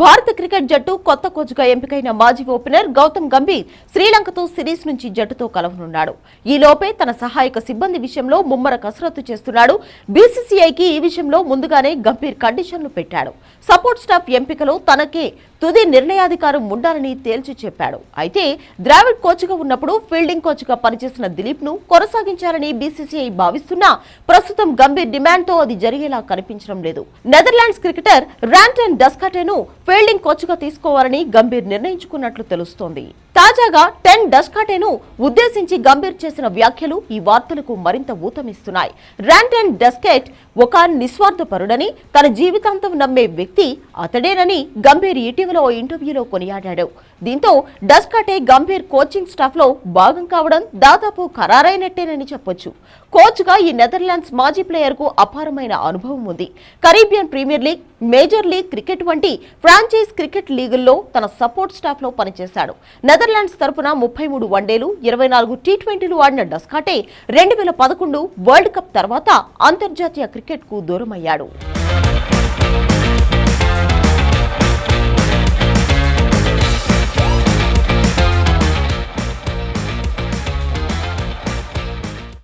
భారత క్రికెట్ జట్టు కొత్త కోచ్గా ఎంపికైన మాజీ ఓపెనర్ గౌతమ్ గంభీర్ శ్రీలంకతో సిరీస్ నుంచి జట్టుతో కలవనున్నాడు. ఈలోపే తన సహాయక సిబ్బంది విషయంలో ముమ్మర కసరత్తు చేస్తున్నాడు. బీసీసీఐకి ఈ విషయంలో ముందుగానే గంభీర్ కండిషన్లు పెట్టాడు. సపోర్ట్ స్టాఫ్ ఎంపికలో తనకే తుది నిర్ణయాధికారం ఉండాలని తేల్చి చెప్పాడు. అయితే ద్రావిడ్ కోచ్గా ఉన్నప్పుడు ఫీల్డింగ్ కోచ్గా పనిచేసిన దిలీప్ను కొనసాగించాలని బీసీసీఐ భావిస్తున్నా ప్రస్తుతం గంభీర్ డిమాండ్తో అది జరిగేలా కనిపించడం లేదు. నెదర్లాండ్స్ క్రికెటర్ ర్యాంటన్ డస్కాటేను ఫీల్డింగ్ కోచ్గా తీసుకోవాలని గంభీర్ నిర్ణయించుకున్నట్లు తెలుస్తోంది. తాజాగా టెన్ డస్కాటేను ఉద్దేశించి గంభీర్ చేసిన వ్యాఖ్యలు ఈ వార్తలకు మరింత ఊతమిస్తున్నాయి. ర్యాంటన్ డస్కెట్ ఒక నిస్వార్థపరుడని తన జీవితాంతం నమ్మే వ్యక్తి అతడేనని గంభీర్ ఇటీవల ఓ ఇంటర్వ్యూలో కొనియాడాడు. దీంతో డస్కాటే గంభీర్ కోచింగ్ స్టాఫ్లో భాగం కావడం దాదాపు ఖరారైనట్టేనని చెప్పొచ్చు. కోచ్గా ఈ నెదర్లాండ్స్ మాజీ ప్లేయర్కు అపారమైన అనుభవం ఉంది. Caribbean premier league major league cricket వంటి ఫ్రాంచైజ్ క్రికెట్ లీగుల్లో తన సపోర్ట్ స్టాఫ్లో పనిచేశాడు. నెదర్ నెదర్లాండ్స్ తరపున ముప్పై మూడు వన్డేలు ఇరవై నాలుగు టీ ట్వంటీలు ఆడిన డస్కాటే రెండు వేల పదకొండు వరల్డ్ కప్ తర్వాత అంతర్జాతీయ క్రికెట్కు దూరమయ్యాడు.